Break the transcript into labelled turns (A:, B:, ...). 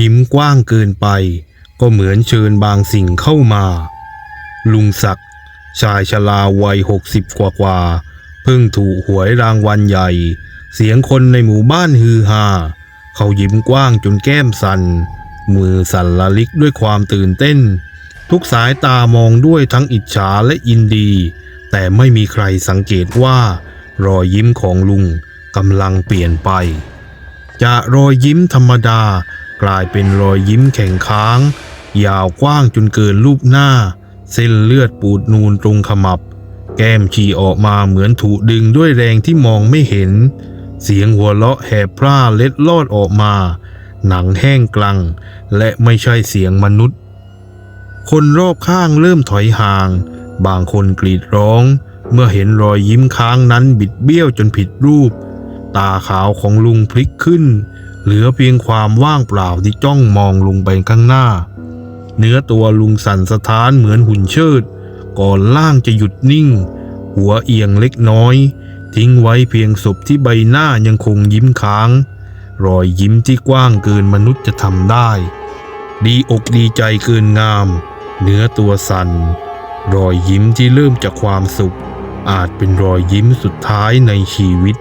A: ยิ้มกว้างเกินไป ก็เหมือนเชิญบางสิ่งเข้ามา ลุงศักดิ์ชายชราวัยหกสิบกว่ากว่าเพิ่งถูกหวยรางวัลใหญ่ เสียงคนในหมู่บ้านฮือฮาเขายิ้มกว้างจนแก้มสัน่นมือสั่นละลิกด้วยความตื่นเต้น ทุกสายตามองด้วยทั้งอิจฉาและยินดี แต่ไม่มีใครสังเกตว่ารอยยิ้มของลุงกำลังเปลี่ยนไป จากรอยยิ้มธรรมดา กลายเป็นรอยยิ้มแข็งค้าง ยาวกว้างจนเกินรูปหน้า เส้นเลือดปูดนูนตรงขมับ แก้มฉี่ออกมาเหมือนถูกดึงด้วยแรงที่มองไม่เห็น เสียงหัวเราะแหบพร่าเล็ดลอดออกมา หนังแห้งกลัง และไม่ใช่เสียงมนุษย์ คนรอบข้างเริ่มถอยห่าง บางคนกรีดร้อง เมื่อเห็นรอยยิ้มค้างนั้นบิดเบี้ยวจนผิดรูป ตาขาวของลุงพลิกขึ้น เหลือเพียงความว่างเปล่าที่จ้องมองลงไปข้างหน้า เนื้อตัวลุงสั่นสะท้านเหมือนหุ่นเชิด ก่อนล่างจะหยุดนิ่ง หัวเอียงเล็กน้อย ทิ้งไว้เพียงศพที่ใบหน้ายังคงยิ้มค้าง รอยยิ้มที่กว้างเกินมนุษย์จะทำได้ ดีอกดีใจเกินงาม เนื้อตัวสัน่น รอยยิ้มที่เริ่มจากความสุข อาจเป็นรอยยิ้มสุดท้ายในชีวิต